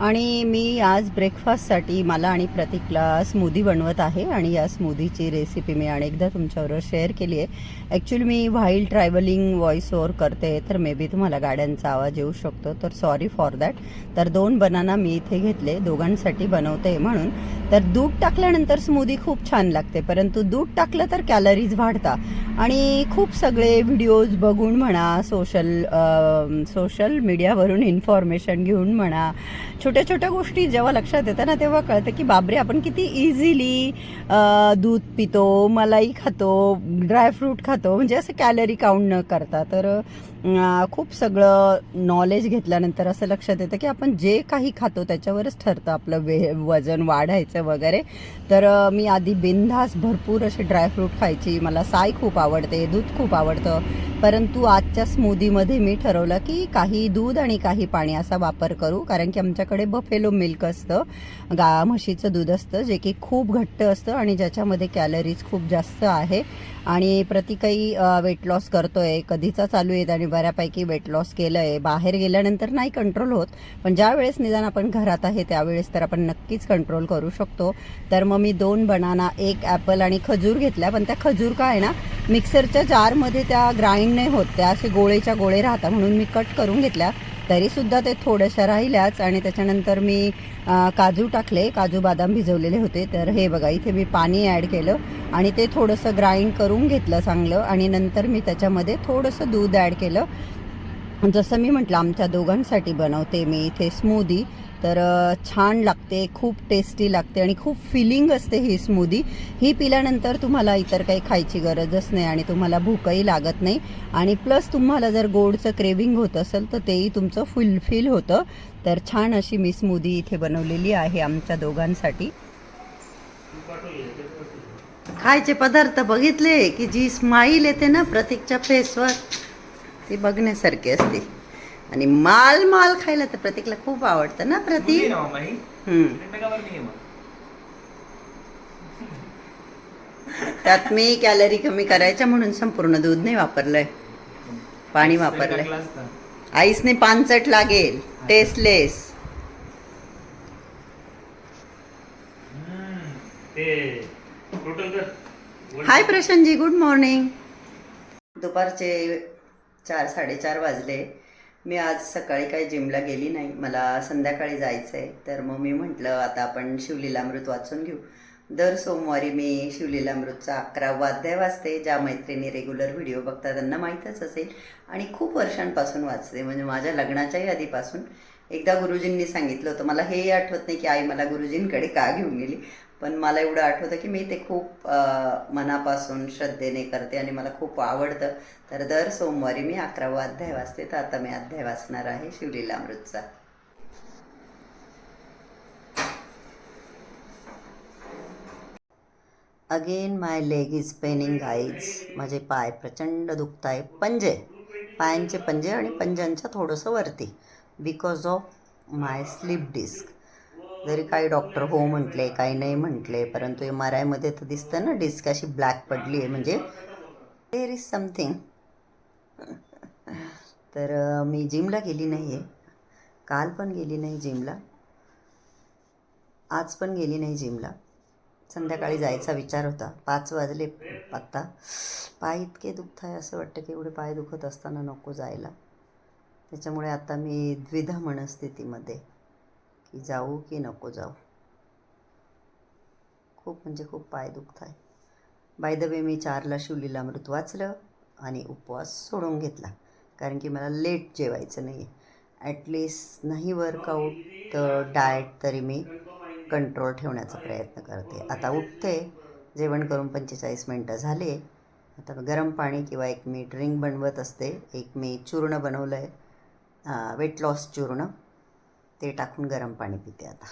आणि मी आज ब्रेकफास्टसाठी मला आणि प्रतीकला स्मूदी बनवत आहे आणि या स्मूदीची रेसिपी मी अनेकदा तुमच्याबरोबर शेअर केली आहे. ॲक्च्युली मी व्हाईल ट्रॅव्हलिंग व्हॉइस ओवर करते तर मे बी तुम्हाला गाड्यांचा आवाज येऊ शकतो तर सॉरी फॉर दॅट तर दोन बनाना मी इथे घेतले दोघांसाठी बनवते म्हणून. तर दूध टाकल्यानंतर स्मूदी खूप छान लागते परंतु दूध टाकलं तर कॅलरीज वाढता. आणि खूप सगळे व्हिडिओज बघून म्हणा सोशल सोशल मीडियावरून इन्फॉर्मेशन घेऊन म्हणा छोट्या छोट्या गोष्टी जेव्हा लक्षात येतं ना तेव्हा कळतं की बाबरे आपण किती इझिली दूध पितो मलाई खातो ड्रायफ्रूट खातो. म्हणजे असं कॅलरी काउंट न करता. तर खूप सगळं नॉलेज घेतल्यानंतर असं लक्षात येतं की आपण जे काही खातो त्याच्यावरच ठरतं आपलं वे वजन वाढायचं वगैरे. तर मी आधी बिनधास भरपूर असे ड्रायफ्रूट खायची. मला साय खूप आवडते दूध खूप आवडतं. परंतु आजच्या स्मूदीमध्ये मी ठरवलं की काही दूध आणि काही पाणी असा वापर करू. कारण की आमच्याकडे बफेलो मिल्क असतं. गा म्हशीचं दूध असतं जे की खूप घट्ट असतं आणि ज्याच्यामध्ये कॅलरीज खूप जास्त आहे. आणि प्रति काही वेट लॉस करतोय कधीचा चालू आहे आणि बऱ्यापैकी वेट लॉस केलं आहे. बाहेर गेल्यानंतर नाही कंट्रोल होत पण ज्या वेळेस निदान आपण घरात आहे त्यावेळेस तर आपण नक्कीच कंट्रोल करू शकतो. तर मग मी दोन बनाना एक ॲपल आणि खजूर घेतल्या पण त्या खजूर काय आहे ना मिक्सरच्या जारमध्ये त्या ग्राइंड नाही होत त्या असे गोळेच्या गोळे राहतात म्हणून मी कट करून घेतल्या. तरीसुद्धा ते थोड्याशा राहिल्याच आणि त्याच्यानंतर मी काजू टाकले. काजू बदाम भिजवलेले होते. तर हे बघा इथे मी पाणी ॲड केलं आणि ते थोडंसं ग्राइंड करून घेतलं चांगलं आणि नंतर मी त्याच्यामध्ये थोडंसं दूध ॲड केलं. जसं मी म्हटलं आमच्या दोघांसाठी बनवते मी इथे स्मूदी तर छान लागते खूप टेस्टी लागते आणि खूप फिलिंग असते ही स्मूदी ही पिल्यानंतर तुम्हाला इतर काही खायची गरजच नाही आणि तुम्हाला भूकही लागत नाही. आणि प्लस तुम्हाला जर गोडचं क्रेविंग होत असेल तर तेही तुमचं फुलफिल होतं. तर छान अशी मी स्मूदी इथे बनवलेली आहे आमच्या दोघांसाठी. खायचे पदार्थ बघितले की जी स्माईल येते ना प्रतीकच्या फेसवर ती बघण्यासारखी असते. आणि माल माल खायला तर प्रतीकला खूप आवडतं ना प्रतीक हम्म. त्यात मी कॅलरी कमी करायच्या म्हणून संपूर्ण दूध नाही वापरलंय. पाणी वापरलंय. आईसने पानचट लागेल. Tasteless hi Prashantji good morning दुपारचे चार साडेचार वाजले. मी आज सकाळी काही जिमला गेली नाही. मला संध्याकाळी जायचं आहे तर मग मी म्हटलं आता आपण शिवलीलामृत वाचून घेऊ. दर सोमवारी मी शिवलीलामृतचा अकरावा अध्याय वाचते ज्या मैत्रिणी रेग्युलर व्हिडिओ बघतात त्यांना माहीतच असेल. आणि खूप वर्षांपासून वाचते. म्हणजे माझ्या लग्नाच्याही आधीपासून. एकदा गुरुजींनी सांगितलं होतं मला हेही आठवत नाही की आई मला गुरुजींकडे का घेऊन गेली? पण मला एवढं आठवतं की मी ते खूप मनापासून श्रद्धेने करते आणि मला खूप आवडतं. तर दर सोमवारी मी अकरावा अध्याय वाचते. तर आता मी अध्याय वाचणार आहे शिवलीलामृतचा again my leg is paining eyes माझे पाय प्रचंड दुखत आहे पंजे. पायांचे पंजे आणि पंजांच्या थोडंसं वरती. Because of my slip disc जरी काही डॉक्टर हो म्हटले काही नाही म्हटले परंतु एम आर आयमध्ये तर दिसतं ना डिस्क अशी ब्लॅक पडली आहे म्हणजे देर इज समथिंग तर मी जिमला गेली नाही आहे काल पण गेली नाही जिमला आज पण गेली नाही जिमला संध्याकाळी जायचा विचार होता. पाच वाजले आत्ता पाय इतके दुखत आहे असं वाटतं की एवढे पाय दुखत असताना नको जायला. त्याच्यामुळे आता मी द्विधा मनस्थितीमध्ये. की जाऊ की नको जाऊ. खूप म्हणजे खूप पाय दुखत आहे बाय द वे मी चारला शिवलीला मृत वाचलं आणि उपवास सोडून घेतला. कारण की मला लेट जेवायचं नाही आहे ॲटलिस्ट नाही वर्कआउट तर डाएट तरी मी कंट्रोल ठेवण्याचा प्रयत्न करते. आता उठते जेवण करून पंचेचाळीस मिनटं झाले. आता गरम पाणी किंवा एक मी ड्रिंक बनवत असते. एक मी चूर्ण बनवलं आहे वेट लॉस चूर्ण. ते टाकून गरम पाणी पिते आता.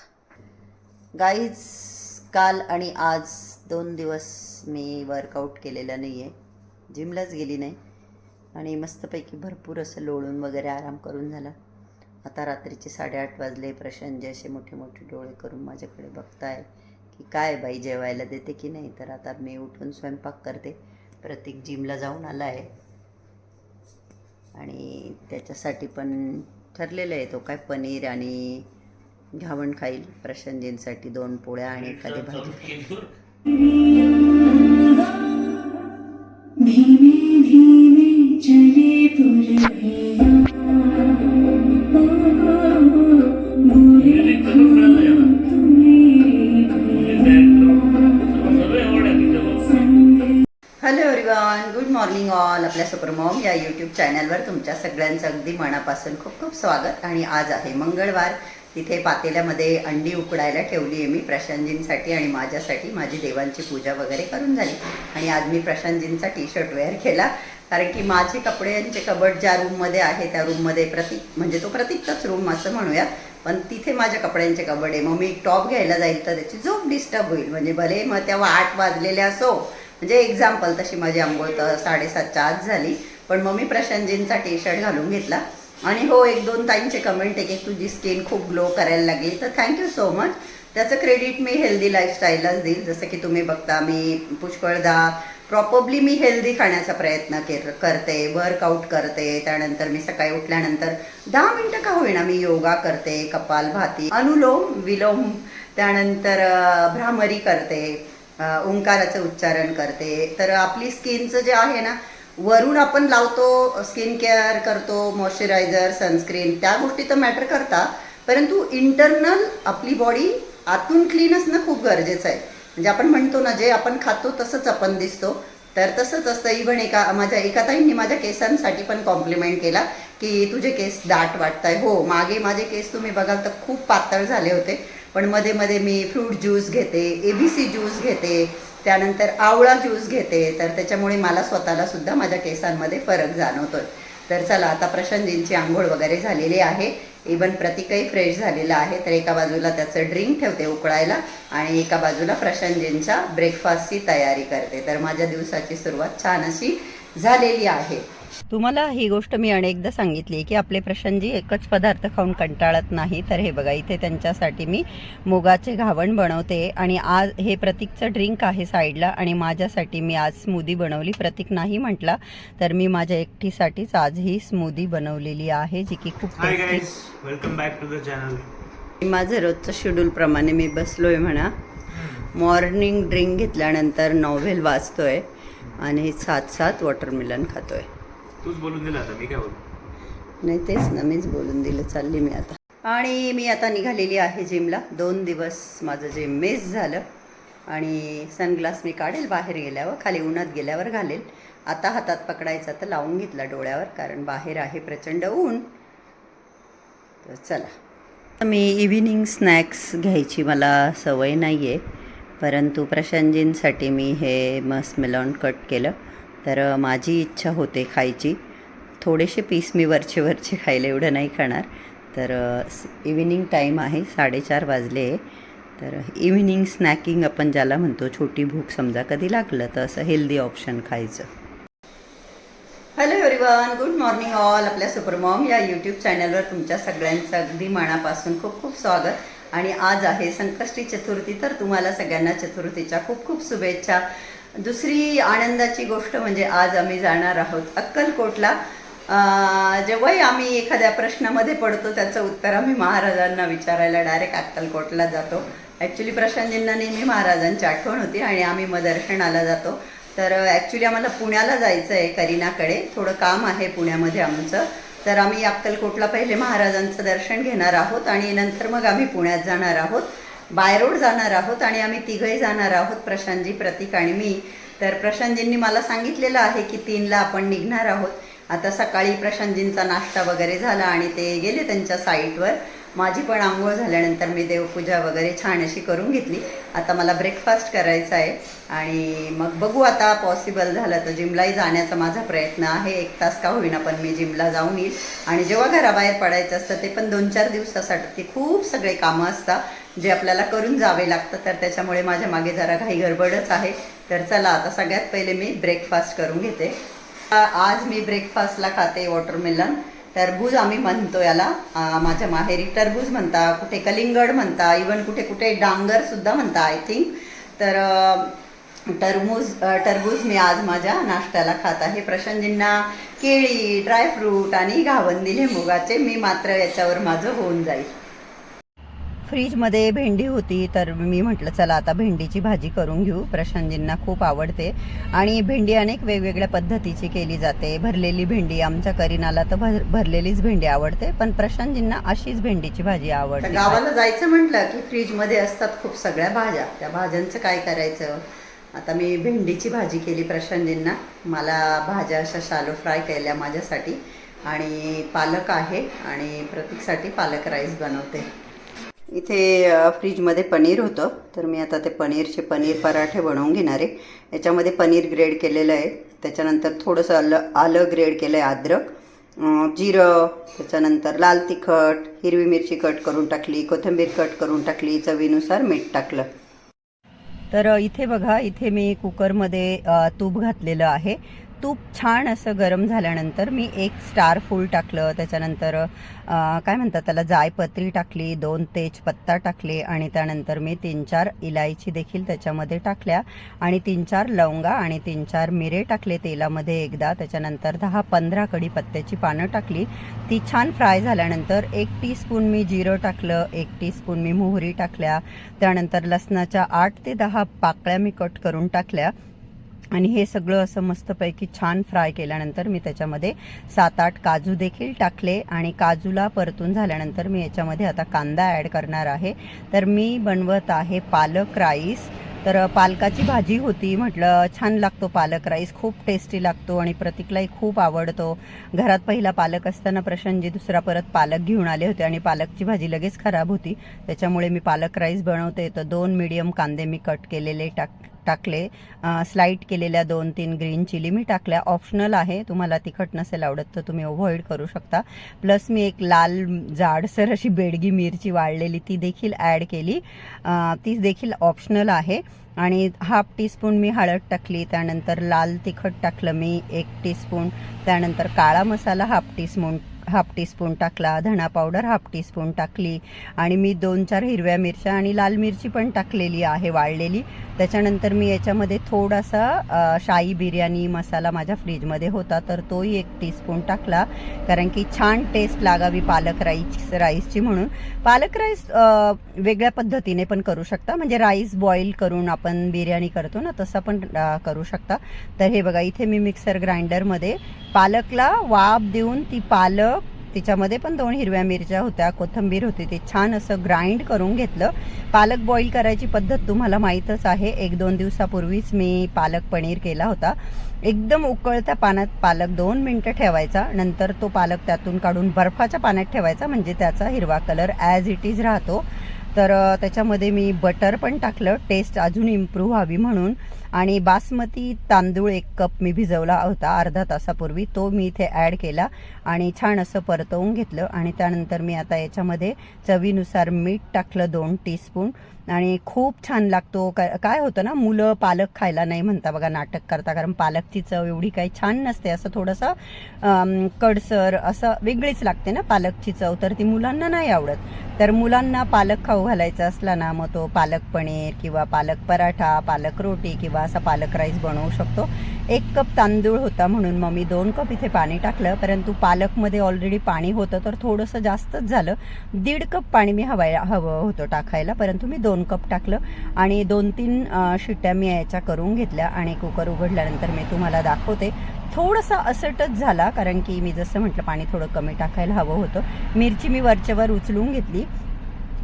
गाईज काल आणि आज दोन दिवस मी वर्कआउट केलेलं नाही आहे जिमलाच गेली नाही. आणि मस्तपैकी भरपूर असं लोळून वगैरे आराम करून झाला. आता रात्रीचे साडेआठ वाजले. प्रशांतजी असे मोठे मोठे डोळे करून माझ्याकडे बघताय की काय बाई जेवायला देते की नाही. तर आता मी उठून स्वयंपाक करते. प्रत्येक जिमला जाऊन आला आहे आणि त्याच्यासाठी पण ठरलेलं आहे तो. काय पनीर आणि घावण खाईल प्रशांतजींसाठी दोन पोळ्या आणि एखादी भाजी. ऑल आपल्या सुपरमॉम या यूट्यूब चॅनलवर तुमच्या सगळ्यांचं अगदी मनापासून खूप खूप स्वागत आणि आज आहे मंगळवार. तिथे पातेल्यामध्ये अंडी उकडायला ठेवली आहे मी प्रशांतजींसाठी आणि माझ्यासाठी. माझी देवांची पूजा वगैरे करून झाली. आणि आज मी प्रशांतजींचा टी शर्ट वेअर केला. कारण की माझे कपड्यांचे कबड ज्या रूममध्ये आहे त्या रूममध्ये प्रतीक म्हणजे तो प्रतीकचाच रूम असं म्हणूया पण तिथे माझ्या कपड्यांचे कबड आहे. मग मी टॉप घ्यायला जाईल तर त्याची झोप डिस्टर्ब होईल. म्हणजे भले मग तेव्हा आठ वाजलेले असो म्हणजे एक्झाम्पल तशी माझी आंघोळ तर साडेसातच्या आत झाली. पण मग मी प्रशांतजींचा टी शर्ट घालून घेतला. आणि हो एक दोन ताईंचे कमेंट आहे की तुझी स्किन खूप ग्लो करायला लागली. तर थँक्यू सो मच त्याचं क्रेडिट मी हेल्दी लाईफस्टाईललाच देईल. जसं की तुम्ही बघता मी पुष्कळदा प्रॉपरली मी हेल्दी खाण्याचा प्रयत्न केर करते वर्कआउट करते. त्यानंतर मी सकाळी उठल्यानंतर दहा मिनटं का होईना मी योगा करते कपालभाती अनुलोम विलोम त्यानंतर भ्रामरी करते. ओंकाराचं उच्चारण करते. तर आपली स्किनचं जे आहे ना वरून आपण लावतो स्किन केअर करतो मॉइश्चरायझर सनस्क्रीन त्या गोष्टी तर मॅटर करतात परंतु इंटरनल आपली बॉडी आतून क्लीन असणं खूप गरजेचं आहे. म्हणजे आपण म्हणतो ना जे आपण खातो तसंच आपण दिसतो. तर तसंच असतं. इव्हन एका माझ्या एका ताईंनी माझ्या केसांसाठी पण कॉम्प्लिमेंट केला की तुझे केस दाट वाटताय. हो मागे माझे केस तुम्ही बघाल तर खूप पातळ झाले होते. पण मध्ये मध्ये मी फ्रूट ज्यूस घेते ए बी सी ज्यूस घेते त्यानंतर आवळा ज्यूस घेते तर त्याच्यामुळे मला स्वतःला सुद्धा माझ्या केसांमध्ये फरक जाणवतो तर चला आता प्रशांतजींची आंघोळ वगैरे झालेली आहे. इवन प्रतिकही फ्रेश झालेला आहे तर एका बाजूला त्याचं ड्रिंक ठेवते उकळायला आणि एका बाजूला प्रशांतजींच्या ब्रेकफास्टची तयारी करते. तर माझ्या दिवसाची सुरुवात छान अशी झालेली आहे. तुम्हाला ही गोष्ट मी अनेकदा सांगितली की आपले प्रशांतजी एकच पदार्थ खाऊन कंटाळत नाही. तर हे बघा इथे त्यांच्यासाठी मी मुगाचे घावण बनवते आणि आज हे प्रतीकचं ड्रिंक आहे साईडला आणि माझ्यासाठी मी आज स्मूदी बनवली. प्रतीक नाही म्हटला तर मी माझ्या एकटीसाठीच आज ही स्मूदी बनवलेली आहे जी की खूप welcome back to the channel माझं रोजचं शेड्यूलप्रमाणे मी बसलोय म्हणा. मॉर्निंग ड्रिंक घेतल्यानंतर नॉव्हेल वाचतोय आणि सात सात वॉटरमेलन खातोय. तूच बोलून दिलं आता मी काय बोलू? नाही तेच ना मीच बोलून दिलं चालली मी आता. आणि मी आता निघालेली आहे जिमला. दोन दिवस माझं जिम मिस झालं आणि सनग्लास मी काढेल बाहेर गेल्यावर खाली उन्हात गेल्यावर घालेल. आता हातात पकडायचा तर लावून घेतला डोळ्यावर कारण बाहेर आहे प्रचंड ऊन. तर चला. मी इव्हिनिंग स्नॅक्स घ्यायची मला सवय नाही आहे परंतु प्रशांतजींसाठी मी हे मस्मेलॉन कट केलं. तर माझी इच्छा होते खायची. थोडेसे पीस मी वरचे वरचे खायला एवढं नाही खाणार. तर इव्हिनिंग टाईम आहे साडेचार वाजले. तर इव्हिनिंग स्नॅकिंग आपण ज्याला म्हणतो छोटी भूक समजा कधी लागलं तर असं हेल्दी ऑप्शन खायचं. Hello everyone good morning all आपल्या सुपरमॉम या यूट्यूब चॅनलवर तुमच्या सगळ्यांचं अगदी मनापासून खूप खूप स्वागत. आणि आज आहे संकष्टी चतुर्थी तर तुम्हाला सगळ्यांना चतुर्थीच्या खूप खूप शुभेच्छा. दुसरी आनंदाची गोष्ट म्हणजे आज आम्ही जाणार आहोत अक्कलकोटला. जेव्हाही आम्ही एखाद्या प्रश्नामध्ये पडतो त्याचं उत्तर आम्ही महाराजांना विचारायला डायरेक्ट अक्कलकोटला जातो. ॲक्च्युली प्रशांतजींना नेहमी महाराजांची आठवण होती आणि आम्ही मग दर्शनाला जातो. तर ॲक्च्युली आम्हाला पुण्याला जायचं आहे करीनाकडे. थोडं काम आहे पुण्यामध्ये आमचं. तर आम्ही अक्कलकोटला पहिले महाराजांचं दर्शन घेणार आहोत आणि नंतर मग आम्ही पुण्यात जाणार आहोत. बाय रोड जाणार आहोत आणि आम्ही तिघही जाणार आहोत प्रशांतजी प्रतीक आणि मी. तर प्रशांतजींनी मला सांगितलेलं आहे की तीनला आपण निघणार आहोत. आता सकाळी प्रशांतजींचा नाश्ता वगैरे झाला आणि ते गेले त्यांच्या साईटवर. माझी पण आंघोळ झाल्यानंतर मी देवपूजा वगैरे छान अशी करून घेतली. आता मला ब्रेकफास्ट करायचा आहे. आणि मग बघू आता पॉसिबल झालं तर जिमलाही जाण्याचा माझा प्रयत्न आहे. एक तास का होईना पण मी जिमला जाऊन येईल. आणि जेव्हा घराबाहेर पडायचं असतं ते पण दोन चार दिवसासाठी खूप सगळे कामं असतात. जे आपल्याला करून जावे लागतं तर त्याच्यामुळे माझ्या मागे जरा काही गडबडच आहे. तर चला आता सगळ्यात पहिले मी ब्रेकफास्ट करून घेते. आज मी ब्रेकफास्टला खाते वॉटरमेलन टरबूज आम्ही म्हणतो याला. माझ्या माहेरी टरबूज म्हणता कुठे कलिंगड म्हणता इवन कुठे कुठे डांगरसुद्धा म्हणता आय थिंक तर टरबूज टरबूज मी आज माझ्या नाश्त्याला खात आहे. प्रशांतजींना केळी ड्रायफ्रूट आणि घावंदी लिंबुगाचे मुगाचे मी मात्र याच्यावर माझं होऊन जाईल. फ्रीजमध्ये भेंडी होती तर मी म्हटलं चला आता भेंडीची भाजी करून घेऊ. प्रशांतजींना खूप आवडते आणि भेंडी अनेक वेगवेगळ्या पद्धतीची केली जाते. भरलेली भेंडी आमच्या करीनाला तर भर भरलेलीच भेंडी आवडते पण प्रशांतजींना अशीच भेंडीची भाजी आवडते. गावाला जायचं म्हटलं की फ्रीजमध्ये असतात खूप सगळ्या भाज्या. त्या भाज्यांचं काय करायचं? आता मी भेंडीची भाजी केली प्रशांतजींना. मला भाज्या अशा शालो फ्राय केल्या माझ्यासाठी. आणि पालक आहे आणि प्रतीकसाठी पालक राईस बनवते. इथे फ्रीजमध्ये पनीर होतं. तर मी आता ते पनीरचे पनीर पराठे बनवून घेणार आहे. याच्यामध्ये पनीर ग्रेड केलेलं आहे. त्याच्यानंतर थोडंसं आलं आलं ग्रेड केलं आहे अद्रक जिरं त्याच्यानंतर लाल तिखट हिरवी मिरची कट करून टाकली कोथिंबीर कट करून टाकली चवीनुसार मीठ टाकलं. तर इथे बघा इथे मी कुकरमध्ये तूप घातलेलं आहे. तूप छान असं गरम झाल्यानंतर मी एक स्टार फूल टाकलं. त्याच्यानंतर काय म्हणतात त्याला जायपत्री टाकली दोन तेजपत्ता टाकले आणि त्यानंतर मी तीन चार इलायची देखील त्याच्यामध्ये टाकल्या आणि तीन चार लवंगा आणि तीन चार मिरे टाकले तेलामध्ये एकदा. त्याच्यानंतर दहा पंधरा कढीपत्त्याची पानं टाकली. ती छान फ्राय झाल्यानंतर एक टीस्पून मी जिरं टाकलं एक टीस्पून मी मोहरी टाकल्या. त्यानंतर लसणाच्या आठ ते दहा पाकळ्या मी कट करून टाकल्या. आणि हे सगळं असं मस्तपैकी छान फ्राय केल्यानंतर मी त्याच्यामध्ये सात आठ काजू देखील टाकले आणि काजूला परतून झाल्यानंतर मी याच्यामध्ये आता कांदा ॲड करणार आहे. तर मी बनवत आहे पालक राईस. तर पालकाची भाजी होती म्हटलं छान लागतो पालक राईस. खूप टेस्टी लागतो आणि प्रतीकलाही खूप आवडतो. घरात पहिला पालक असताना प्रशांतजी दुसरा परत पालक घेऊन आले होते आणि पालकची भाजी लगेच खराब होती. त्याच्यामुळे मी पालक राईस बनवते. तर दोन मीडियम कांदे मी कट केलेले टाक टाकले. स्लाईट केलेल्या दोन तीन ग्रीन चिली मी टाकल्या. ऑप्शनल आहे. तुम्हाला तिखट नसेल आवडत तर तुम्ही अवॉइड करू शकता. प्लस मी एक लाल जाडसर अशी बेडगी मिरची वाळलेली ती देखील ॲड केली. ती देखील ऑप्शनल आहे. आणि हाफ टीस्पून मी हळद टाकली. त्यानंतर लाल तिखट टाकलं मी एक टीस्पून त्यानंतर काळा masala half teaspoon half teaspoon टाकला धणा पावडर हाफ टीस्पून टाकली आणि मी दोन चार हिरव्या मिरच्या आणि लाल मिरची पण टाकलेली आहे वाळलेली. त्याच्यानंतर मी याच्यामध्ये थोडासा शाही बिर्याणी मसाला माझ्या फ्रीजमध्ये होता तर तोही एक टीस्पून टाकला. कारण की छान टेस्ट लागावी पालक राईस राईसची म्हणून. पालक राईस वेगळ्या पद्धतीने पण करू शकता. म्हणजे राईस बॉईल करून आपण बिर्याणी करतो ना तसं पण करू शकता. तर हे बघा इथे मी मिक्सर ग्राइंडरमध्ये पालकला वाफ देऊन ती पालक तिच्यामध्ये पण दोन हिरव्या मिरच्या होत्या कोथिंबीर होती ते छान असं ग्राइंड करून घेतलं. पालक बॉईल करायची पद्धत तुम्हाला माहीतच आहे. एक दोन दिवसापूर्वीच मी पालक पनीर केला होता. एकदम उकळत्या पाण्यात पालक दोन मिनटं ठेवायचा. नंतर तो पालक त्यातून काढून बर्फाच्या पाण्यात ठेवायचा म्हणजे त्याचा हिरवा कलर ॲज इट इज राहतो. तर त्याच्यामध्ये मी बटर पण टाकलं. टेस्ट अजून इम्प्रूव्ह व्हावी म्हणून. आणि बासमती तांदूळ एक कप मी भिजवला होता अर्धा तासापूर्वी. तो मी इथे ॲड केला आणि छान असं परतवून घेतलं आणि त्यानंतर मी आता याच्यामध्ये चवीनुसार मीठ टाकलं दोन टीस्पून आणि खूप छान लागतो. काय काय होतं ना मुलं पालक खायला नाही म्हणता बघा नाटक करता कारण पालकची चव एवढी काही छान नसते. असं थोडंसं कडसर असं वेगळीच लागते ना पालकची चव. तर ती मुलांना नाही आवडत. तर मुलांना पालक खाऊ घालायचा असला ना मग तो पालक पनीर किंवा पालक पराठा पालक रोटी किंवा असा पालक राईस बनवू शकतो. एक कप तांदूळ होता म्हणून मग मी दोन कप इथे पाणी टाकलं परंतु पालकमध्ये ऑलरेडी पाणी होतं तर थोडंसं जास्तच झालं. दीड कप पाणी मी हवाय हवं होतं टाकायला परंतु मी दोन कप टाकलं आणि दोन तीन शिट्ट्या मी याच्या करून घेतल्या आणि कुकर उघडल्यानंतर मी तुम्हाला दाखवते. थोडंसं असटच झाला कारण की मी जसं म्हटलं पाणी थोडं कमी टाकायला हवं होतं. मिरची मी वरच्यावर उचलून घेतली.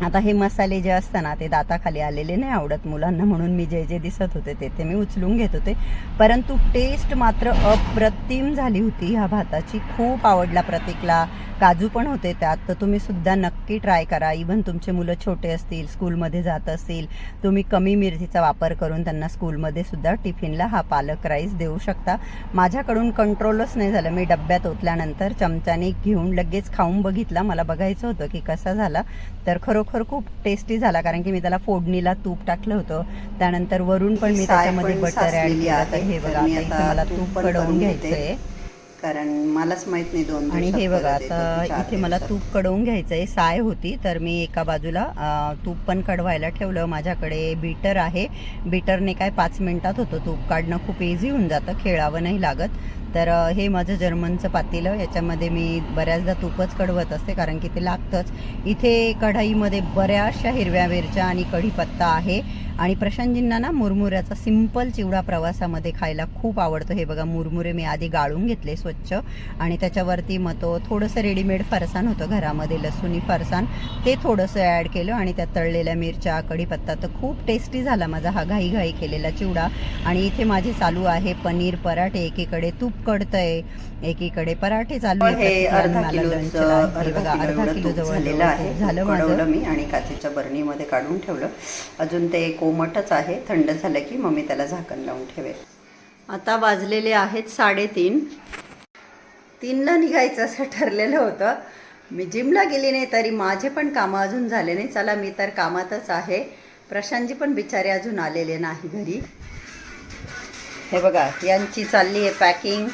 आता हे मसाले जे असताना ते दाताखाली आलेले नाही आवडत मुलांना म्हणून मी जे जे दिसत होते ते ते मी उचलून घेत होते. परंतु टेस्ट मात्र अप्रतिम झाली होती. ह्या भाताची खूप आवडला प्रतीकला. काजू पण होते त्यात तर तुम्ही सुद्धा नक्की ट्राय करा. इवन तुमचे मुलं छोटे असतील स्कूलमध्ये जात असतील तुम्ही कमी मिरचीचा वापर करून त्यांना स्कूलमध्ये सुद्धा टिफिनला हा पालक राईस देऊ शकता. माझ्याकडून कंट्रोलच नाही झालं. मी डब्यात ओतल्यानंतर चमच्याने घेऊन लगेच खाऊन बघितला. मला बघायचं होतं की कसा झाला. तर खरोखर खूप टेस्टी झाला कारण की मी त्याला फोडणीला तूप टाकलं होतं. त्यानंतर वरून पण मी त्याच्यामध्ये बटर ॲड केलं. हे बघा मला तूप कडवून घ्यायचंय. कारण मलाच माहीत नाही दोन आणि हे बघा आता इथे मला तूप कडवून घ्यायचं आहे साय होती तर मी एका बाजूला तूप पण कडवायला ठेवलं. माझ्याकडे बीटर आहे. बीटरने काय पाच मिनिटात होतं. तूप काढणं खूप इझी होऊन जातं खेळावं नाही लागत. तर हे माझं जर्मनचं पातेलं. याच्यामध्ये मी बऱ्याचदा तूपच कढवत असते कारण की ते लागतंच. इथे कढाईमध्ये बऱ्याचशा हिरव्या मिरच्या आणि कढीपत्ता आहे. आणि प्रशांतजींना ना मुरमुऱ्याचा सिंपल चिवडा प्रवासामध्ये खायला खूप आवडतो. हे बघा मुरमुरे मी आधी गाळून घेतले स्वच्छ. आणि त्याच्यावरती मग तो थोडंसं रेडीमेड फरसाण होतं घरामध्ये लसूणी फरसाण. ते थोडंसं ॲड केलं आणि त्यात तळलेल्या मिरच्या कढीपत्ता. तर खूप टेस्टी झाला माझा हा घाई घाई केलेला चिवडा. आणि इथे माझे चालू आहे पनीर पराठे. एकीकडे तूप कढतंय एकीकडे पराठे चालू आहे. हे अर्धा किलो अर्धा किलो झालेलं आहे. झालं कढवलं माझं मी आणि काचेच्या बरणीमध्ये काढून ठेवलं. अजून ते कोमटच आहे. थंड झालं की मग मी त्याला झाकण लावून ठेवेल. आता वाजलेले आहेत साडेतीन. तीनला निघायचं असं ठरलेलं होतं. मी जिमला गेली नाही तरी माझे पण कामं अजून झाले नाही. चला मी तर कामातच आहे. प्रशांतजी पण बिचारे अजून आलेले नाही घरी. हे बघा यांची चालली आहे packing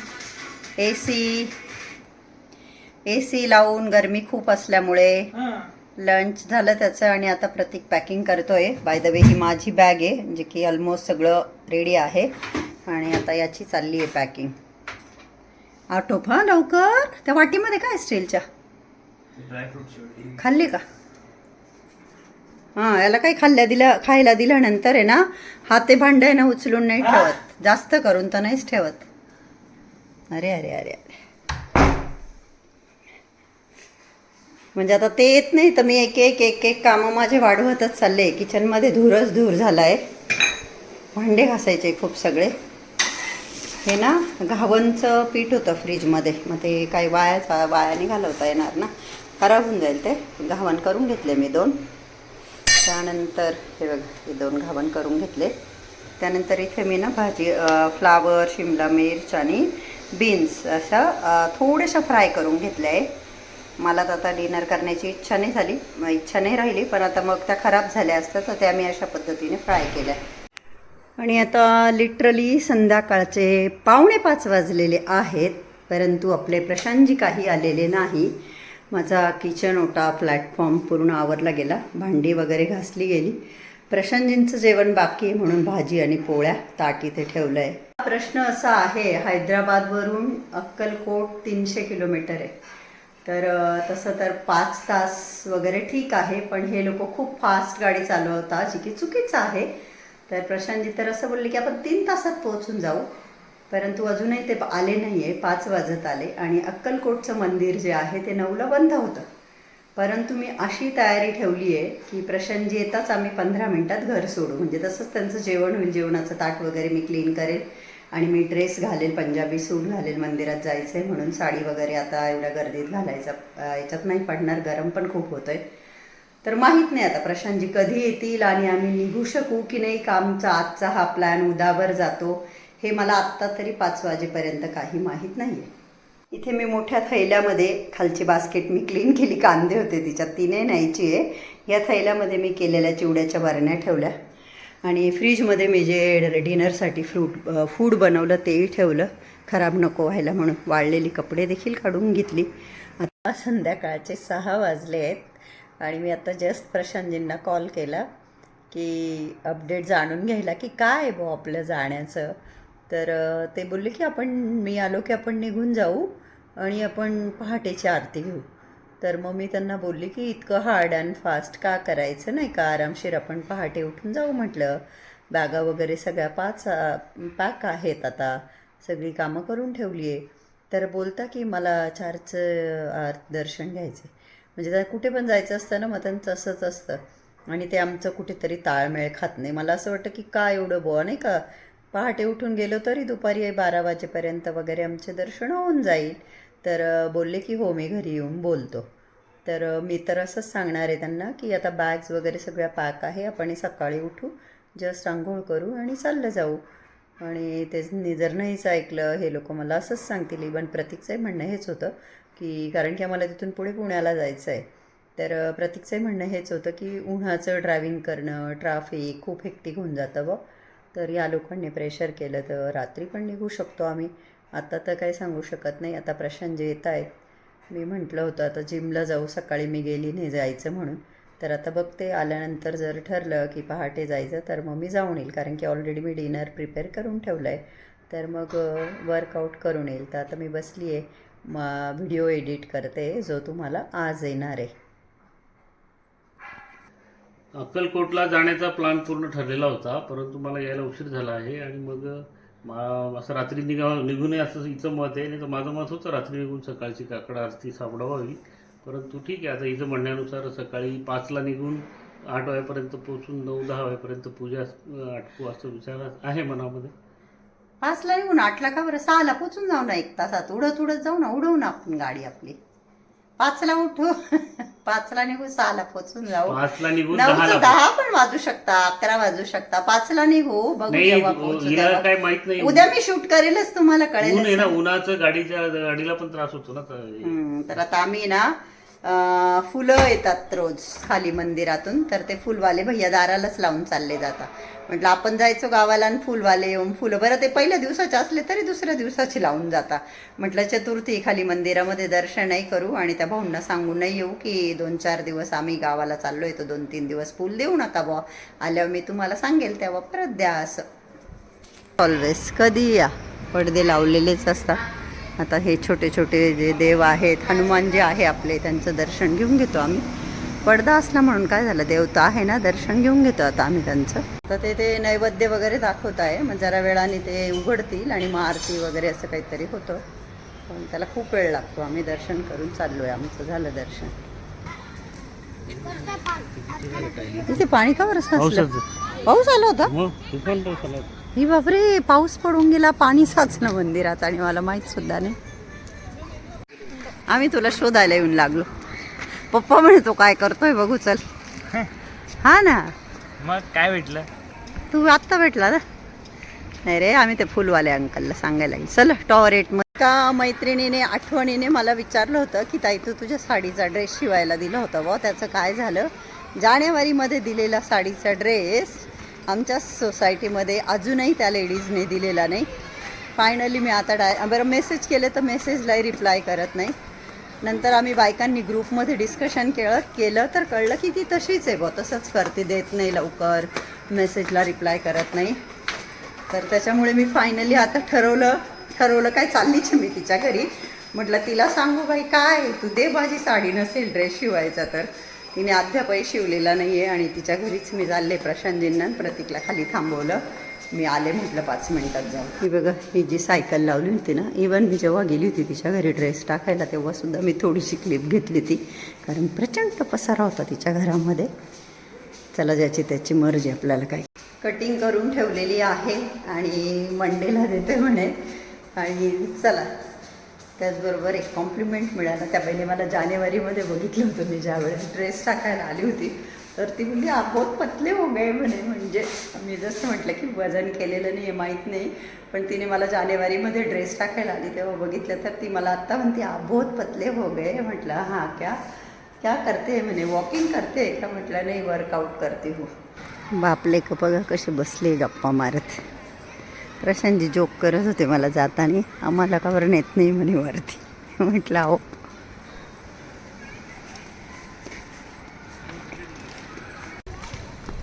A C A C लावून गरमी खूप असल्यामुळे लंच झालं त्याचं आणि आता प्रतीक पॅकिंग करतोय. बाय द वे ही माझी बॅग आहे जे की ऑलमोस्ट सगळं रेडी आहे. आणि आता याची चालली आहे पॅकिंग आटोप हा लवकर. त्या वाटीमध्ये काय स्टीलच्या ड्रायफ्रूट खाल्ली का? हां याला काही खाल्ल्या दिल्या खायला दिल्यानंतर आहे ना हा ते भांडं आहे ना उचलून नाही ठेवत. जास्त करून तर नाहीच ठेवत. अरे अरे अरे अरे. म्हणजे आता ते येत नाही तर मी एक एक एक एक कामं माझे वाढवतच चालले. किचनमध्ये धूरच धूर झाला आहे भांडे घासायचे खूप सगळे. हे ना घावणचं पीठ होतं फ्रीजमध्ये. मग ते काही वाया वायाने घालवता येणार ना. खराब होऊन जाईल ते. घावण करून घेतले मी दोन. त्यानंतर हे बघा हे दोन घावण करून घेतले. त्यानंतर इथे मी ना भाजी फ्लावर शिमला मिर्च आणि बीन्स अशा अ, थोड्याशा फ्राय करून घेतल्या आहे मला तर आता डिनर करण्याची इच्छा नाही झाली. इच्छा नाही राहिली पण आता मग त्या खराब झाल्या असतं तर त्या मी अशा पद्धतीने फ्राय केल्या. आणि आता लिटरली संध्याकाळचे पावणे पाच वाजलेले आहेत परंतु आपले प्रशांतजी काही आलेले नाही. माझा किचन ओटा प्लॅटफॉर्म पूर्ण आवरला गेला भांडी वगैरे घासली गेली. प्रशांजींचं जेवण बाकी म्हणून भाजी आणि पोळ्या ताट इथे ठेवलं आहे प्रश्न असा आहे हैदराबादवरून अक्कलकोट तीनशे किलोमीटर आहे. तर तसं तर पाच तास वगैरे ठीक आहे पण हे लोक खूप फास्ट गाडी चालवतात जी की चुकीचं आहे. तर प्रशांतजी तर असं बोलले की आपण तीन तासात पोहोचून जाऊ. परंतु अजूनही ते आले नाही आहे पाच वाजत आले आणि अक्कलकोटचं मंदिर जे आहे ते नऊला बंद होतं. परंतु मी अशी तयारी ठेवली आहे की प्रशांतजी येताच आम्ही पंधरा मिनटात घर सोडू. म्हणजे तसंच त्यांचं जेवण होईल जेवणाचं ताट वगैरे मी क्लीन करेल आणि मी ड्रेस घालेल पंजाबी सूट घालेल मंदिरात जायचं आहे म्हणून साडी वगैरे आता एवढ्या गर्दीत घालायचा याच्यात नाही पडणार गरम पण खूप होतोय. तर माहीत नाही आता प्रशांतजी कधी येतील आणि आम्ही निघू शकू की नाही का आमचा आजचा हा प्लॅन उदावर जातो हे मला आत्ता तरी पाच वाजेपर्यंत काही माहीत नाही आहे इथे मी मोठ्या थैल्यामध्ये खालची बास्केट मी क्लीन केली कांदे होते तिच्यात तिने न्यायची आहे. या थैल्यामध्ये मी केलेल्या चिवड्याच्या बारण्या ठेवल्या. आणि फ्रीजमध्ये मी जे डिनरसाठी फ्रूट फूड बनवलं तेही ठेवलं. खराब नको व्हायला म्हणून वाळलेली कपडे देखील काढून घेतली. आता संध्याकाळचे सहा वाजले आहेत. आणि मी आता जस्ट प्रशांतजींना कॉल केला की अपडेट जाणून घ्यायला की काय आहे बुवा आपलं जाण्याचं? तर ते बोलले की आपण मी आलो की आपण निघून जाऊ आणि आपण पहाटेची आरती घेऊ. तर मग मी त्यांना बोलली की इतकं हार्ड अँड फास्ट का करायचं नाही का? आरामशीर आपण पहाटे उठून जाऊ म्हटलं. बॅगा वगैरे सगळ्या पाच पॅक आहेत आता. सगळी कामं करून ठेवली आहे तर बोलता की मला चारचं आर दर्शन घ्यायचं म्हणजे त्या कुठे पण जायचं असतं ना मग त्यांचं असंच असतं. आणि ते आमचं कुठेतरी ताळमेळ खात नाही. मला असं वाटतं की का एवढं बुवा नाही का? पहाटे उठून गेलो तरी दुपारी बारा वाजेपर्यंत वगैरे आमचे दर्शन होऊन जाईल. तर बोलले की हो मी घरी येऊन बोलतो. तर मी तर असंच सांगणार आहे त्यांना की आता बॅग्स वगैरे सगळ्या पॅक आहे आपण सकाळी उठू जस्ट आंघोळ करू आणि चाललं जाऊ. आणि ते जर नाहीच ऐकलं हे लोक मला असंच सांगतील. इवन प्रतीकचंही म्हणणं हेच होतं की कारण की आम्हाला तिथून पुढे पुण्याला जायचं आहे तर प्रतीकचंही म्हणणं हेच होतं की उन्हाचं ड्रायव्हिंग करणं ट्राफिक खूप हेक्टिक होऊन जातं व तर या लोकांनी प्रेशर केलं तर रात्री पण निघू शकतो आम्ही. आता तर काही सांगू शकत नाही. आता प्रशांत जे येत आहेत मी म्हटलं होतं आता जिमला जाऊ. सकाळी मी गेली नाही जायचं म्हणून. तर आता बघते आल्यानंतर जर ठरलं की पहाटे जायचं तर मग मी जाऊन येईल. कारण की ऑलरेडी मी डिनर प्रिपेअर करून ठेवलं आहे तर मग वर्कआउट करून येईल. तर आता मी बसली आहे मग व्हिडिओ एडिट करते. जो तुम्हाला आज येणार आहे. अक्कलकोटला जाण्याचा प्लॅन पूर्ण ठरलेला होता परंतु मला यायला उशीर झाला आहे आणि मग मा- असं रात्री निघा निघू नये असं हिचं मत आहे नाही तर माझं मत होतं रात्री निघून सकाळची काकड आरती सापडावावी परंतु ठीक आहे आता हिचं म्हणण्यानुसार सकाळी पाचला निघून आठ वाजेपर्यंत पोहोचून नऊ दहा वाजेपर्यंत पूजा अं, आटपू असं विचार आहे मनामध्ये. पाचला येऊन आठला का बरं? सहाला पोचून जाऊ ना एक तासात. उडत उडत जाऊ ना उडवू ना आपण गाडी आपली. पाचला उठू. पाचला निघू सहाला पोचून जाऊ. पाचला नऊचं दहाला दहा पण वाजू शकता अकरा वाजू शकता. पाचला निघू बघू नाही जेव्हा पोहोचू हिला तेव्हा. काय माहीत नाही. उद्या मी शूट करेलच तुम्हाला ऊन आहे कळेल ना उन्हाचं गाडीच्या गाडीला पण त्रास होतो ना तर हम्म, तर आता आम्ही ना फुलं येतात रोज खाली मंदिरातून तर ते फुलवाले भैया दारालाच लावून चालले जातात. म्हटलं आपण जायचो गावाला आणि फुलवाले येऊन फुलं बरं ते पहिल्या दिवसाचे असले तरी दुसऱ्या दिवसाची लावून जाता म्हटलं चतुर्थी खाली मंदिरामध्ये दर्शनही करू आणि त्या भाऊंना सांगूनही येऊ की दोन चार दिवस आम्ही गावाला चाललो तो दोन तीन दिवस फुल देऊ नका बुवा. आल्यावर मी तुम्हाला सांगेल तेव्हा परत द्या असं. ऑलवेज कधी या? पडदे लावलेलेच असतात. आता हे छोटे छोटे जे देव आहेत हनुमान जे आहे आपले त्यांचं दर्शन घेऊन घेतो आम्ही. पडदा असला म्हणून काय झालं देवता आहे ना दर्शन घेऊन घेतो आता आम्ही त्यांचं. तर ते ते नैवेद्य वगैरे दाखवत आहे मग जरा वेळाने ते उघडतील आणि मग आरती वगैरे असं काहीतरी होतं. पण त्याला खूप वेळ लागतो आम्ही दर्शन करून चाललो आहे आमचं झालं दर्शन. इथे पाणी का बरं पाऊस आला होता? मग. ही बापरे पाऊस पडून गेला पाणी साचलं मंदिरात आणि मला माहीत सुद्धा नाही. आम्ही तुला शोधायला येऊन लागलो. पप्पा म्हणतो काय करतोय बघू चल. हा ना. मग काय भेटलं? तू आत्ता भेटला ना? नाही रे आम्ही ते फुलवाले अंकलला सांगायला चल टॉवरेटमध्ये का मैत्रिणीने आठवणीने मला विचारलं होतं की ताई तू तुझ्या साडीचा ड्रेस शिवायला दिला होता व त्याचं काय झालं? जानेवारीमध्ये दिलेला साडीचा ड्रेस आमच्या सोसायटीमध्ये अजूनही त्या लेडीजने दिलेला नाही. फायनली मी आता डाय बरं मेसेज केले तर मेसेजलाही रिप्लाय करत नाही. नंतर आम्ही बायकांनी ग्रुपमध्ये डिस्कशन केलं केलं तर कळलं की ती तशीच आहे बा तसंच करते देत नाही लवकर मेसेजला रिप्लाय करत नाही. तर त्याच्यामुळे मी फायनली आता ठरवलं ठरवलं काय चाललीच मी तिच्या घरी. म्हटलं तिला सांगू बाई काय? तू दे माझी साडी नसेल ड्रेस शिवायचा तर. तिने अद्यापही शिवलेला नाही आहे आणि तिच्या घरीच मी चालले प्रशांतजींना प्रतीकला खाली थांबवलं. मी आले म्हटलं पाच मिनिटात जाऊ. ही बघा ही जी सायकल लावली होती ना इवन मी जेव्हा गेली होती तिच्या घरी ड्रेस टाकायला तेव्हासुद्धा मी थोडीशी क्लिप घेतली ती. कारण प्रचंड पसारा होता तिच्या घरामध्ये. चला ज्याची त्याची मर्जी आपल्याला काय कटिंग करून ठेवलेली आहे आणि मंडेला देते म्हणे. आणि चला त्याचबरोबर एक कॉम्प्लिमेंट मिळाला. त्या पहिले मला जानेवारीमध्ये बघितलं होतं मी ज्यावेळेस. ड्रेस टाकायला आली होती. तर ती म्हणली आपोत पतले हो गए म्हणे. म्हणजे मी जसं म्हटलं की वजन केलेलं नाही आहे माहीत नाही. पण तिने मला जानेवारीमध्ये ड्रेस टाकायला आली तेव्हा बघितलं तर ती मला आत्ता म्हणते आबोत पतले हो गए. म्हटलं हां क्या क्या करते म्हणे? वॉकिंग करते का म्हटलं नाही वर्कआउट करते हो. बापले का बघा कसे बसले गप्पा मारत. प्रशांतजी जोक करत होते मला जाताना. आम्हाला का बरं नेत नाही म्हणे वरती. म्हटलं अहो.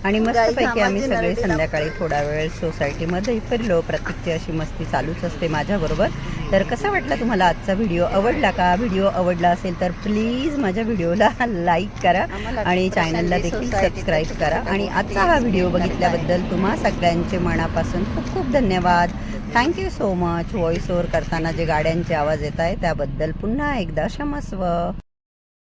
आणि मस्तपैकी आम्ही सगळे संध्याकाळी थोडा वेळ सोसायटीमध्ये फिरलो प्रत्येकची अशी मस्ती चालूच असते माझ्याबरोबर. तर कसा वाटला तुम्हाला आजचा व्हिडिओ आवडला का? व्हिडिओ आवडला असेल तर प्लीज माझ्या व्हिडिओला लाईक करा आणि चॅनलला देखील सबस्क्राईब करा. आणि आजचा हा व्हिडिओ बघितल्याबद्दल तुम्हा सगळ्यांचे मनापासून खूप खूप धन्यवाद. Thank you so much voice over करताना जे गाड्यांचे आवाज येत आहे त्याबद्दल पुन्हा एकदा क्षमस्व